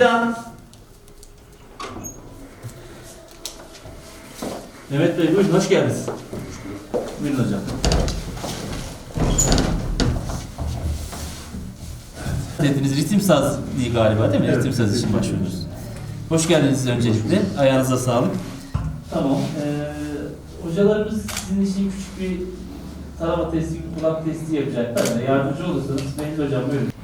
Fidan. Mehmet Bey buyurun hoş geldiniz. Buyurun hocam. Dediniz ritim saz diye galiba değil mi? ritim saz için başvuruyoruz. Hoş geldiniz öncelikle. Ayağınıza sağlık. Tamam. Ee, hocalarımız sizin için küçük bir tarama testi, kulak testi yapacaklar. Yani yardımcı olursanız Mehmet Hocam buyurun.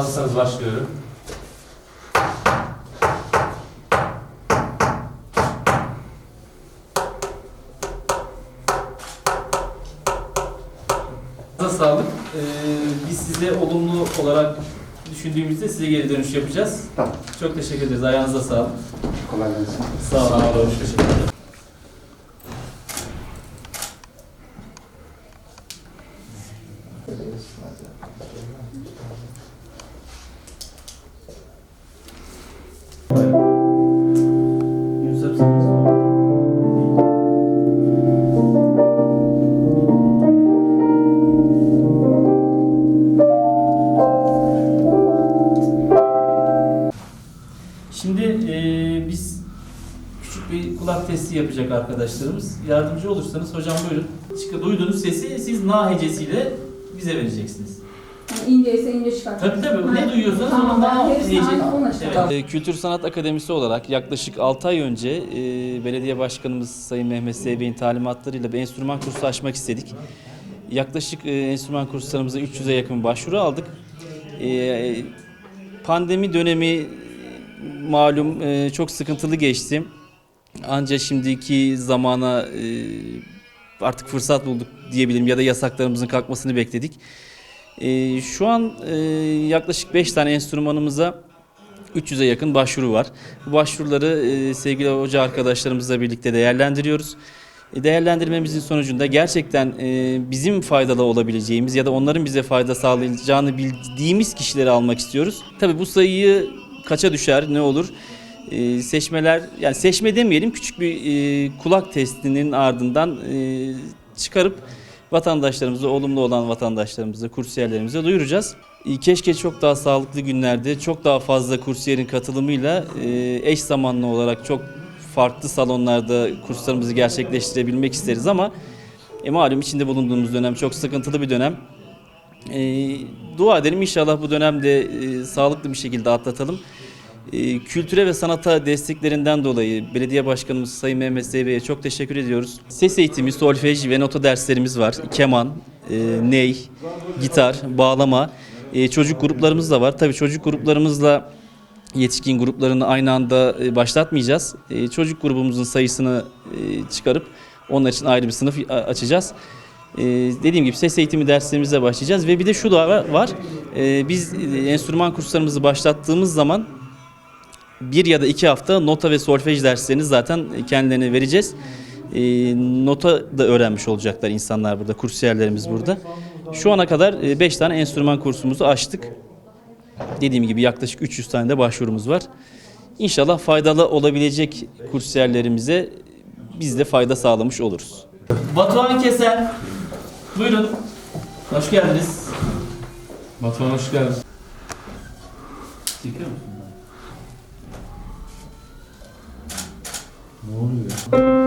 Hazırsanız başlıyorum. Sağlık. Ee, biz size olumlu olarak düşündüğümüzde size geri dönüş yapacağız. Tamam. Çok teşekkür ederiz. Ayağınıza sağlık. Kolay gelsin. Sağ olun. Sağ olun. Teşekkür ederim. Şimdi eee, biz küçük bir kulak testi yapacak arkadaşlarımız. Yardımcı olursanız hocam buyurun. Çıkı duyduğunuz sesi siz na hecesiyle bize vereceksiniz. Yani ince ise ince çıkart. Tabii tabii ne duyuyorsanız tamam, onu ben hepsini aynı şey Evet. Ee, Kültür Sanat Akademisi olarak yaklaşık 6 ay önce e, belediye başkanımız Sayın Mehmet Seybe'nin talimatlarıyla bir enstrüman kursu açmak istedik. Yaklaşık e, enstrüman kurslarımıza 300'e yakın başvuru aldık. E, pandemi dönemi e, malum e, çok sıkıntılı geçti. Ancak şimdiki zamana e, artık fırsat bulduk diyebilirim ya da yasaklarımızın kalkmasını bekledik. E, şu an e, yaklaşık 5 tane enstrümanımıza 300'e yakın başvuru var. Bu başvuruları e, sevgili hoca arkadaşlarımızla birlikte değerlendiriyoruz. E, Değerlendirmemizin sonucunda gerçekten e, bizim faydalı olabileceğimiz ya da onların bize fayda sağlayacağını bildiğimiz kişileri almak istiyoruz. Tabii bu sayıyı kaça düşer, ne olur? E, seçmeler, yani seçme demeyelim, küçük bir e, kulak testinin ardından e, çıkarıp vatandaşlarımıza, olumlu olan vatandaşlarımıza, kursiyerlerimize duyuracağız. E, Keşke çok daha sağlıklı günlerde, çok daha fazla kursiyerin katılımıyla e, eş zamanlı olarak çok farklı salonlarda kurslarımızı gerçekleştirebilmek isteriz ama e, malum içinde bulunduğumuz dönem çok sıkıntılı bir dönem. E, dua edelim inşallah bu dönemde e, sağlıklı bir şekilde atlatalım. E, kültüre ve sanata desteklerinden dolayı belediye başkanımız Sayın Mehmet Zeybe'ye çok teşekkür ediyoruz. Ses eğitimi, solfej ve nota derslerimiz var. Keman, e, ney, gitar, bağlama. E, çocuk gruplarımız da var. Tabii çocuk gruplarımızla yetişkin gruplarını aynı anda e, başlatmayacağız. Çocuk grubumuzun sayısını çıkarıp onlar için ayrı bir sınıf açacağız. E, Dediğim gibi ses eğitimi derslerimize başlayacağız ve bir de şu da var-. E, Biz enstrüman kurslarımızı başlattığımız zaman bir ya da iki hafta nota ve solfej derslerini zaten kendilerine vereceğiz. E, nota da öğrenmiş olacaklar insanlar burada, kursiyerlerimiz burada. Şu ana kadar 5 tane enstrüman kursumuzu açtık. Dediğim gibi yaklaşık 300 tane de başvurumuz var. İnşallah faydalı olabilecek kursiyerlerimize biz de fayda sağlamış oluruz. Batuhan Kesen, buyurun. Hoş geldiniz. Batuhan hoş geldin. 모르겠어.